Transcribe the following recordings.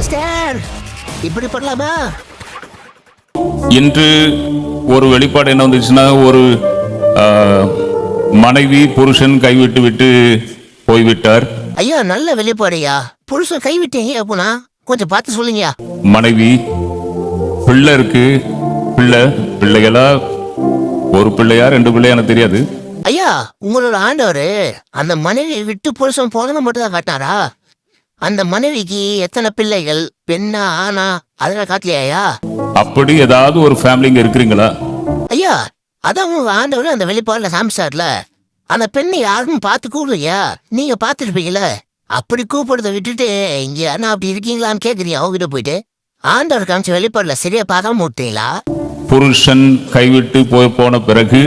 Master இப்படி பண்ணலாமா? இன்று ஒரு வெளிப்பாடு என்ன வந்துச்சுன்னா ஒரு மனைவி புருஷன் கைவிட்டு விட்டு போய்விட்டார். ஐயா நல்ல வெளிப்பாடையா புருஷன் கைவிட்டீங்க அப்போனா கொஞ்சம் பார்த்து சொல்லுங்கயா மனைவி பிள்ளை இருக்கு பிள்ளை பிள்ளைகளா ஒரு பிள்ளையா ரெண்டு பிள்ளையா எனக்கு தெரியாது. ஐயா உங்களோட ஆண்டவர் அந்த மனைவியை விட்டு புருஷன் போனதை மட்டும் தான் காட்டினாரா? அந்த மனைவிக்கு எத்தனை பிள்ளைகள்? பெண்ணா ஆனா அதெல்லாம் காட்டலையா? அப்படி ஏதாவது ஒரு ஃபேமிலிங்க இருக்கிறீங்களா? ஐயா அதான் உங்க ஆண்டவர் அந்த வெளிப்பாடுல காமிச்சார்ல. அந்த பெண்ணை யாரும் பார்த்து கூப்பிடுயா நீங்க பார்த்துருப்பீங்களே அப்படி கூப்பிடுறத விட்டுட்டு இங்க அண்ணா அப்படி இருக்கீங்களான்னு கேக்குறீங்க அவங்ககிட்ட போயிட்டு. ஆண்டவர் காமிச்ச வெளிப்பாடுல சரியா பார்க்காம விட்டீங்களா? புருஷன் கைவிட்டு போய் போன பிறகு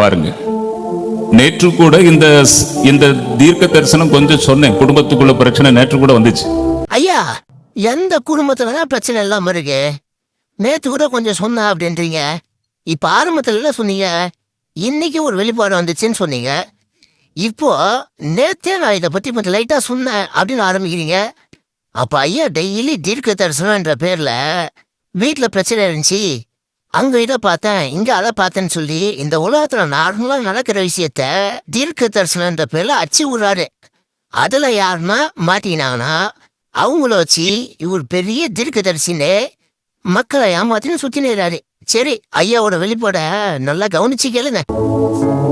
பாருங்க. நேற்று கூட இந்த இந்த தீர்க்க தரிசனம் கொஞ்சம் சொன்னேன். குடும்பத்துக்குள்ள பிரச்சனை நேற்று கூட வந்துச்சு. ஐயா எந்த குடும்பத்துலதான் பிரச்சனை இல்லாம இருக்கு? நேற்று கூட கொஞ்சம் சொன்ன அப்படின்றீங்க. இப்ப ஆரம்பத்துல சொன்னீங்க? இன்னைக்கு ஒரு வெளிப்பாடு வந்துச்சுன்னு சொன்னீங்க. இப்போ நேத்தே நான் இதை பத்தி கொஞ்சம் லைட்டா சொன்னேன் அப்படின்னு ஆரம்பிக்கிறீங்க. அப்ப ஐயா டெய்லி தீர்க்க தரிசனம்ன்ற பேர்ல வீட்டுல பிரச்சனை இருந்துச்சு. அங்க இதை பார்த்தேன் இங்க அதை பார்த்தேன்னு சொல்லி இந்த உலகத்துல நார்மலா நடக்கிற விஷயத்த தீர்க்க தரிசனம்ன்ற பேர்ல அச்சு விடுறாரு. அதுல யாருன்னா மாட்டினாங்கன்னா அவங்கள வச்சு இவர் பெரிய தீர்க்கதரிசினே மக்களை ஏமாத்தின்னு சுத்தி நேராரு சரி ஐயாவோட வெளிப்பாட நல்லா கவனிச்சு கேளுங்க.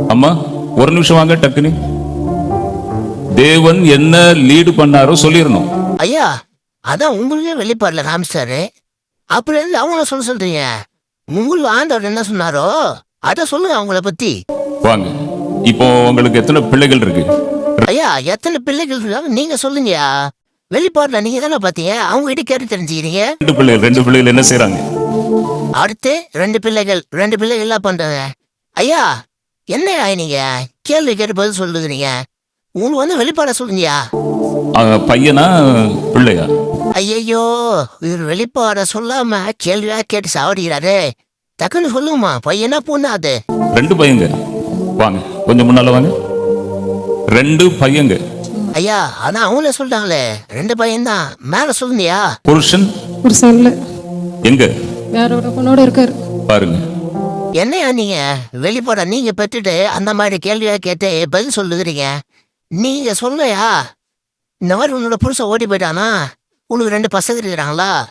அம்மா ஒரு நிமிஷம் வாங்க டக்குனு. தேவன் என்ன லீடு பண்ணாரோ சொல்லிடணும். ஐயா அதான் உங்களுக்கே வெளிப்பாடுல காமிச்சாரு. அப்புறம் இருந்து அவங்கள சொல்ல சொல்றீங்க? உங்களுக்கு ஆண்டவர் என்ன சொன்னாரோ அத சொல்லுங்க அவங்கள பத்தி. வாங்க. இப்போ உங்களுக்கு எத்தனை பிள்ளைகள் இருக்கு? ஐயா எத்தனை பிள்ளைகள் இருக்காங்க? நீங்க சொல்லுங்கயா வெளிப்பாடுல நீங்க தானே பாத்தீங்க? அவங்க கிட்ட கேட்டு தெரிஞ்சுக்கிறீங்க. ரெண்டு பிள்ளைகள் ரெண்டு பிள்ளைகள் என்ன செய்றாங்க? அடுத்து ரெண்டு பிள்ளைகள் ரெண்டு பிள்ளைகள் எல்லாம் பண்றாங்க? ஐயா என்ன நீங்க? கேள்வி கேட்டு பதில் சொல்லுறீங்க உங்களுக்கு வந்து வெளிப்பாட சொல்லுங்கயா பையனா பிள்ளையா? ஐயையோ இவர் வெளிப்பாட சொல்லாம கேள்வியா கேட்டு சாவடிக்கிறாரு. டக்குன்னு சொல்லுங்கம்மா பையனா பொண்ணா அது? ரெண்டு பையங்க. வாங்க கொஞ்சம் முன்னால வாங்க. ரெண்டு பையங்க. ஐயா அதான் அவங்களே சொல்லிட்டாங்களே ரெண்டு பையன்தான் மேல சொல்லுங்கயா புருஷன்? ஒரு சொல்ல எங்க? வேற ஒரு பொண்ணோட இருக்காரு. பாருங்க. என்னையா நீங்க? வெளிப்பாட நீங்க பெற்றுட்டு அந்த மாதிரி கேள்வியா கேட்டு பதில் சொல்லுகிறீங்க. நீங்க சொல்லையா இந்த மாதிரி உன்னோட புருஷன் ஓடி போயிட்டானா? உனக்கு ரெண்டு பசங்க இருக்கிறாங்களா?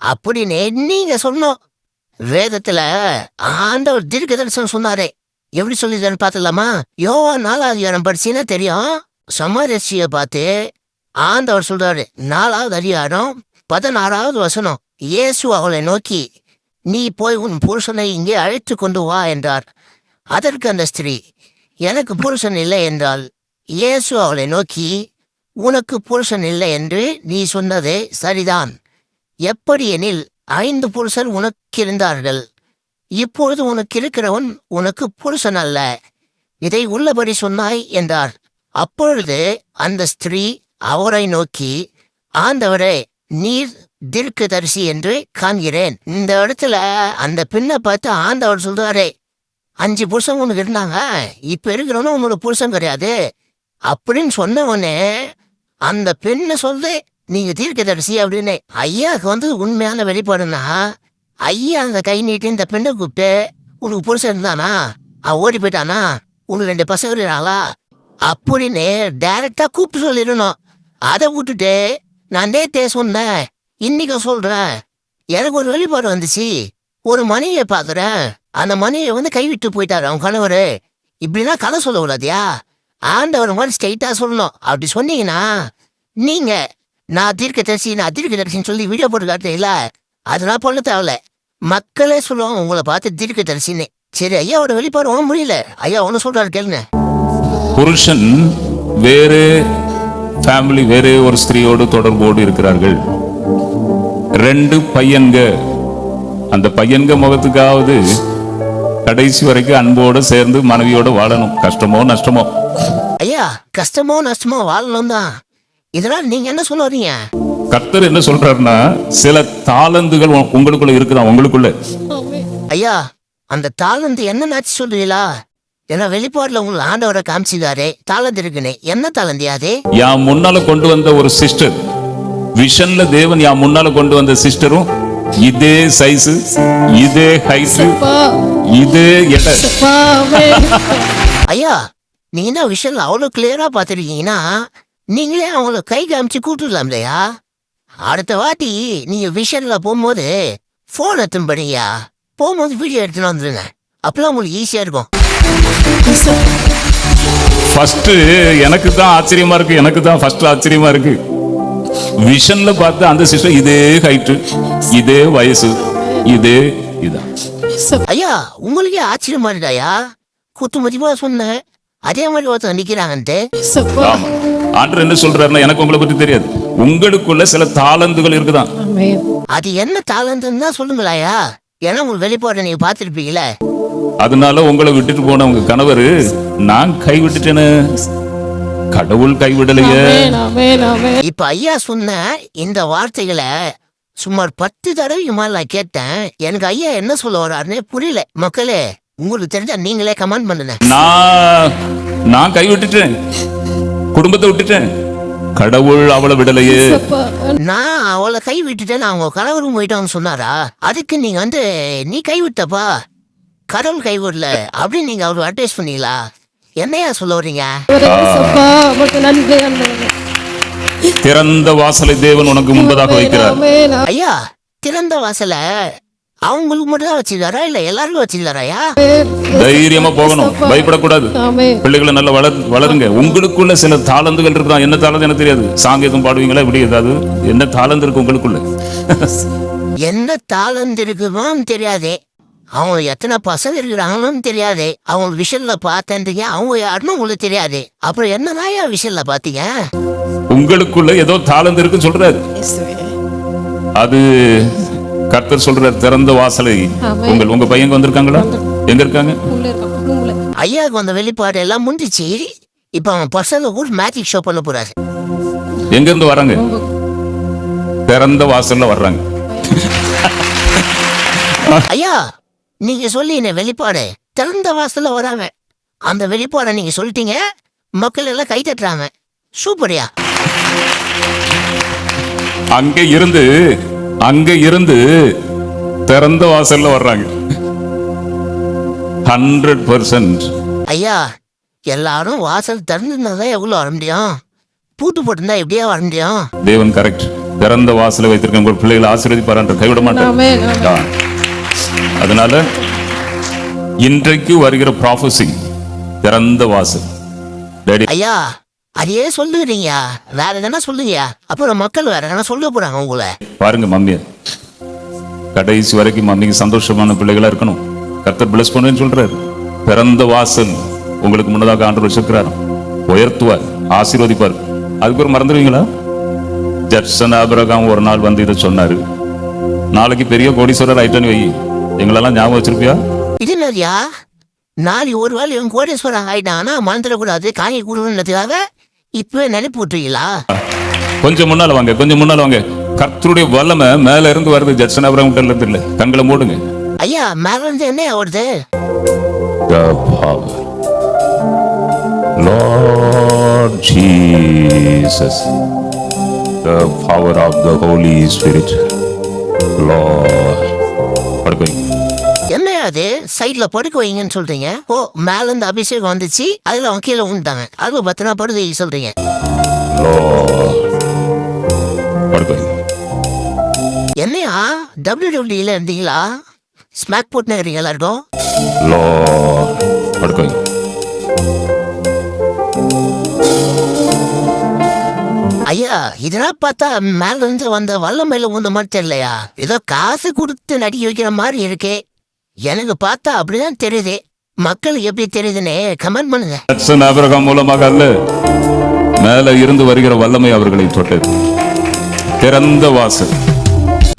அப்படின்னு நீங்க சொன்னோம். வேதத்துல ஆண்டவர் தீர்க்க தரிசனம் சொன்னாரே. எப்படி சொல்லிதான்னு பார்த்துலாமா யோவா நாலாவது அதிகாரம் படிச்சீங்கன்னா தெரியும். சமரசிய பார்த்து ஆண்டவர் சொல்றாரு நாலாவது அதிகாரம் பதினாறாவது வசனம். இயேசு அவளை நோக்கி நீ போய் உன் புருஷனை இங்கே அழைத்து கொண்டு வா என்றார். அதற்கு அந்த ஸ்திரீ எனக்கு புருஷன் இல்லை என்றால் இயேசு அவளை நோக்கி உனக்கு புருஷன் இல்லை என்று நீ சொன்னதே சரிதான். எப்படியெனில் ஐந்து புருஷர் உனக்கு இருந்தார்கள் இப்பொழுது உனக்கு இருக்கிறவன் உனக்கு புருஷன் அல்ல. இதை உள்ளபடி சொன்னாய் என்றார். அப்பொழுது அந்த ஸ்திரீ அவரை நோக்கி ஆண்டவரே நீர் தீர்க்கதரிசி என்று காண்கிறேன். இந்த இடத்துல அந்த பெண்ணை பார்த்து ஆண்டவர் சொல்றாரே அஞ்சு புருஷன் உனக்கு இருந்தாங்க இப்ப இருக்கிறவனும் உன்னோட புருஷன் கிடையாது. அப்படின்னு சொன்னவனே அந்த பெண்ணு சொல்லு நீங்க தீர்க்கதரிசி அப்படின்னு ஐயாவுக்கு வந்து உண்மையான வெளிப்பாடுனா ஐயா அந்த கை நீட்டி இந்த பெண்ணை கூப்பிட்டு உனக்கு புருஷன் இருந்தானா? அவ ஓடி போயிட்டானா? உனக்கு ரெண்டு பசங்க இருக்காங்களா அப்படின்னு டைரக்டா கூப்பிட்டு சொல்லிடணும். அதை விட்டுட்டு நான் நேத்தே சொன்னேன் இன்னைக்கு சொல்றேன். எனக்கு ஒரு வெளிப்பாடு வந்துச்சு. ஒரு மனைவியை பாக்குறேன் அந்த மனைவியை வந்து கைவிட்டு போயிட்டாரு அவன் கணவர். இப்படின்னா கதை சொல்ல கூடாதியா ஆண்டவர் மாதிரி ஸ்ட்ரைட்டா சொல்லணும். அப்படி சொன்னீங்கன்னா நீங்க நான் தீர்க்க தரிசி நான் தீர்க்க தரிசின்னு சொல்லி வீடியோ போட்டு காட்டுறீங்களா அதெல்லாம் பண்ண தேவையில்ல. மக்களே சொல்லுவாங்க உங்களை பார்த்து தீர்க்க தரிசின்னு சரி ஐயாவோட வெளிப்பாடு ஒன்றும் முடியல ஐயா ஒன்று சொல்றாரு கேளுங்க. புருஷன் வேறு ஃபேமிலி வேறு ஒரு ஸ்திரீயோடு தொடர்போடு இருக்கிறார்கள். ரெண்டு பையன்க அந்த பையன்க முகத்துக்காவது கடைசி வரைக்கும் அன்போடு சேர்ந்து மனைவியோடு வாழணும். கஷ்டமோ நஷ்டமோ. ஐயா கஷ்டமோ நஷ்டமோ வாழணும் தான் இதெல்லாம் நீங்க என்ன சொல்ல வரீங்க? கர்த்தர் என்ன சொல்றாருன்னா சில தாளந்துகள் உங்களுக்குள்ள இருக்குதான் உங்களுக்குள்ள? ஐயா அந்த தாளந்து என்ன நாச்சு சொல்றீங்களா? ஏன்னா வெளிப்பாடுல உங்களுக்கு ஆண்டவரை காமிச்சிதாரு தாளந்து இருக்குன்னு. என்ன தாளந்தியா அது? என் முன்னால கொண்டு வந்த ஒரு சிஸ்டர் விஷன்ல தேவன் என் முன்னால கொண்டு வந்த சிஸ்டரும் இதே சைஸ் இதே ஹைட் இதே எடை. ஐயா நீங்க என்ன விஷயம் அவ்வளவு கிளியரா பாத்துருக்கீங்கன்னா நீங்களே அவங்கள கை காமிச்சு கூட்டுடலாம் இல்லையா அடுத்த வாட்டி நீங்க விஷன்ல போகும்போது போன் எடுத்துன்னு படிங்கயா போகும்போது வீடியோ எடுத்துன்னு வந்துருங்க. அப்பெல்லாம் உங்களுக்கு ஈஸியா இருக்கும். ஃபர்ஸ்ட் எனக்கு தான் ஆச்சரியமா இருக்கு எனக்கு தான் ஃபர்ஸ்ட் ஆச்சரியமா இருக்கு. விஷன்ல பார்த்து அந்த சிஸ்டர் இதே ஹைட் இதே வயசு இதே இதான். ஐயா உங்களுக்கே ஆச்சரியமா இருக்காயா குத்து மதிப்பா சொன்னேன். அதே மாதிரி ஒருத்தர் நிக்கிறாங்கன்ட்டு. ஆமா. ஆண்டர் என்ன சொல்றாருன்னா எனக்கு உங்களை பத்தி தெரியாது. உங்களுக்குள்ள சில தாளந்துகள் இருக்குதான். ஆமென். அது என்ன தாளந்துன்னு தான் சொல்லுங்களாயா ஏன்னா உங்களுக்கு வெளிப்பாடு நீங்க பார்த்துருப்பீங்களே அதனால உங்களை விட்டுட்டு போன உங்க கணவர் நான் கைவிட்டுட்டேன்னு கடவுள் கைவிடலையே ஆமென், ஆமென், ஆமென். இப்ப ஐயா சொன்ன இந்த வார்த்தைகளை சுமார் பத்து தடவைக்கு மேல நான் கேட்டேன். எனக்கு ஐயா என்ன சொல்ல வர்றாருன்னு புரியல மக்களே. உங்களுக்கு தெரிஞ்சா நீங்களே கமெண்ட் பண்ணுங்க. நான் நான் கைவிட்டுட்டேன் குடும்பத்தை விட்டுட்டேன். கடவுள் அவளை விடலையே. நான் அவளை கை விட்டுட்டேன். அவங்க கணவரும் போயிட்டான்னு சொன்னாரா? அதுக்கு நீங்க வந்து நீ கை விட்டப்பா. கடவுள் கை விடல. அப்படின்னு நீங்க அவரு அட்வைஸ் பண்ணீங்களா? என்னையா சொல்ல ஆண்டவரே. திறந்த வாசலை தேவன் உனக்கு முன்பதாக வைக்கிறார். ஐயா திறந்த வாசல அவங்களுக்கு மட்டும் வச்சிருக்காரா? இல்ல எல்லாருக்கும் வச்சிருக்காராயா? ஆமென். தைரியமா போகணும். பயப்படக்கூடாது. பிள்ளைகளை நல்லா வளர் வளருங்க. உங்களுக்குள்ள சில தாளந்துகள் இருக்குதான் என்ன தாளந்து எனக்கு தெரியாது. சாங்கீதம் பாடுவீங்களா? இப்படி ஏதாவது? என்ன தாளந்து இருக்கு உங்களுக்குள்ள? என்ன தாளந்து இருக்குமான்னு தெரியாதே. அவங்க எத்தனை பசங்க இருக்கிறாங்கன்னு தெரியாது. அவங்க விஷயம்ல பார்த்தேன்றீங்க. அவங்க யாருன்னு உங்களுக்கு தெரியாது. அப்புறம் என்னதான் விஷயம்ல பாத்தீங்க உங்களுக்குள்ள ஏதோ தாளந்து இருக்குன்னு சொல்றாரு. அது கர்த்தர் சொல்றாரு திறந்த வாசலை. உங்கள் உங்க பையங்க வந்திருக்காங்களா? எங்க இருக்காங்க. ஐயாவுக்கு வந்த வெளிப்பாடு எல்லாம் முடிஞ்சிச்சு. இப்ப அவன் பசங்க கூட மேஜிக் ஷோ பண்ண போறாரு. எங்க இருந்து வராங்க திறந்த வாசல்ல வர்றாங்க. ஐயா நீங்க சொல்லி என்ன வெளிப்பாடு? திறந்த வாசல்ல வராங்க. அந்த வெளிப்பாடை நீங்க சொல்லிட்டீங்க மக்கள் எல்லாம் கை தட்டுறாங்க. சூப்பர்யா. அங்க இருந்து அங்க இருந்து திறந்த வாசல்ல வர்றாங்க. ஹண்ட்ரட் பர்சன்ட் ஐயா எல்லாரும் வாசல் திறந்துருந்தா தான் எவ்வளோ வர முடியும்? பூட்டு போட்டிருந்தா எப்படியா வர முடியும்? தேவன் கரெக்ட் திறந்த வாசலை வைத்திருக்க உங்கள் பிள்ளைகளை ஆசீர்வதிப்பார் கைவிட மாட்டார். ஆமென், ஆமென். ஆ. அதனால இன்றைக்கு வருகிற ப்ராஃபஸி திறந்த வாசல். டேடி ஐயா அதையே சொல்லுறீங்க வேற எதனா சொல்லுங்க. அப்புறம் மக்கள் வேற எதனா சொல்ல போறாங்க உங்களை. பாருங்க மம்மிய கடைசி வரைக்கும் மம்மிக்கு சந்தோஷமான பிள்ளைகளா இருக்கணும். கர்த்தர் பிளஸ் பண்ணுன்னு சொல்றாரு. பிறந்த வாசல் உங்களுக்கு முன்னதாக ஆண்டு வச்சிருக்கிறார். உயர்த்துவார் ஆசீர்வதிப்பார். அதுக்கு ஒரு மறந்துடுவீங்களா? ஜட்சன் ஆபிரகாம் ஒரு நாள் வந்து இதை சொன்னாரு. நாளைக்கு பெரிய கோடீஸ்வரர் ஆயிட்டேன்னு வை. எங்களெல்லாம் ஞாபகம் வச்சிருப்பியா? இது என்னதுயா? நாளை ஒரு வேளை இவன் கோடீஸ்வரன் ஆயிட்டானா மறந்துடக்கூடாது. காணி கூடுறதுக்காக இப்பவே நினைப்பு விட்டுறீங்களா கொஞ்சம் முன்னால வாங்க கொஞ்சம் முன்னால வாங்க. கர்த்தருடைய வல்லமை மேல இருந்து வருது ஜட்சன் ஆபிரகாம் கிட்ட இருந்து இல்ல கண்களை மூடுங்க ஐயா மேல இருந்து என்ன வருது. Lord Jesus, the power of the Holy Spirit. Lord. படுக்க வைங்க. என்ன அது சைட்ல படுக்க வைங்கன்னு சொல்றீங்க ஓ மேல இருந்து அபிஷேகம் வந்துச்சு அதுல அவன் கீழே விழுந்தாங்க அது பத்தினா படுக்க வைக்க சொல்றீங்க. படுக்க. என்னையா? டபிள்யூ டபிள்யூல இருந்தீங்களா? ஸ்மாக் போட்டுன்னு இருக்கிறீங்க எல்லாருக்கும். Lord. படுக்க வைங்க. ஐயா இதெல்லாம் பார்த்தா மேல இருந்து வந்த வல்லமையில உந்த மாதிரி தெரியலையா? ஏதோ காசு கொடுத்து நடிக்க வைக்கிற மாதிரி இருக்கே. எனக்கு பார்த்தா அப்படிதான் தெரியுது. மக்கள் எப்படி தெரியுதுன்னு கமெண்ட் பண்ணுங்க. ஜட்சன் ஆபிரகாம் மூலமாக அல்ல மேல இருந்து வருகிற வல்லமை அவர்களை தொட்டது. திறந்த வாசல்.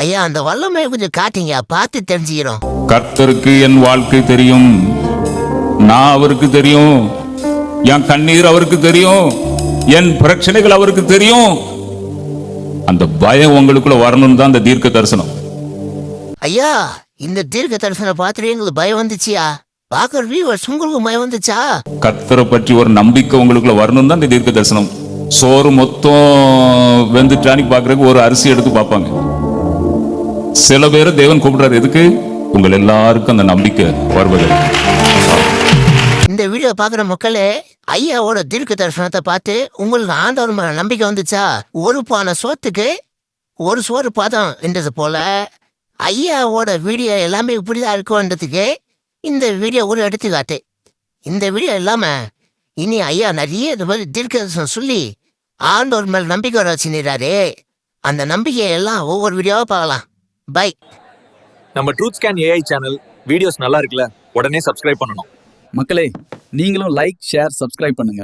ஐயா அந்த வல்லமையை கொஞ்சம் காட்டுங்க பார்த்து தெரிஞ்சுக்கிறோம். கர்த்தருக்கு என் வாழ்க்கை தெரியும். நான் அவருக்கு தெரியும். என் கண்ணீர் அவருக்கு தெரியும். என் பிரச்சனைகள் அவருக்கு தெரியும். அந்த பயம் உங்களுக்குள்ள வரணும்னு தான் அந்த தீர்க்க தரிசனம். ஐயா இந்த தீர்க்க தரிசனம் பார்த்துட்டு எங்களுக்கு பயம் வந்துச்சியா? பார்க்குற வியூவர்ஸ் உங்களுக்கு மயம் வந்துச்சா? கர்த்தரை பற்றி ஒரு நம்பிக்கை உங்களுக்குள்ள வரணும் தான் இந்த தீர்க்க தரிசனம். சோறு மொத்தம் வெந்துட்டானி பாக்குறதுக்கு ஒரு அரிசி எடுத்து பார்ப்பாங்க. சில பேர் தேவன் கூப்பிடுறாரு. எதுக்கு? உங்கள் எல்லாருக்கும் அந்த நம்பிக்கை வருவது. இந்த வீடியோ பார்க்குற மக்களே ஐயாவோட தீர்க்க தரிசனத்தை பார்த்து உங்களுக்கு ஆண்டவர் மேல நம்பிக்கை வந்துச்சா? ஒரு பானை சோத்துக்கு ஒரு சோறு பாதம் என்றது போல ஐயாவோட வீடியோ எல்லாமே இப்படிதான் இருக்கும்ன்றதுக்கு இந்த வீடியோ ஒரு எடுத்துக்காட்டு. இந்த வீடியோ இல்லாம இனி ஐயா நிறைய இது மாதிரி தீர்க்க தரிசனம் சொல்லி ஆண்டவர் மேல் நம்பிக்கை வர வச்சுக்கிறாரு அந்த நம்பிக்கையை எல்லாம் ஒவ்வொரு வீடியோவா பார்க்கலாம். பை நம்ம Truth Scan AI channel videos நல்லா இருக்குல்ல? உடனே சப்ஸ்கிரைப் பண்ணணும். மக்களே நீங்களும் லைக் ஷேர் சப்ஸ்கிரைப் பண்ணுங்க.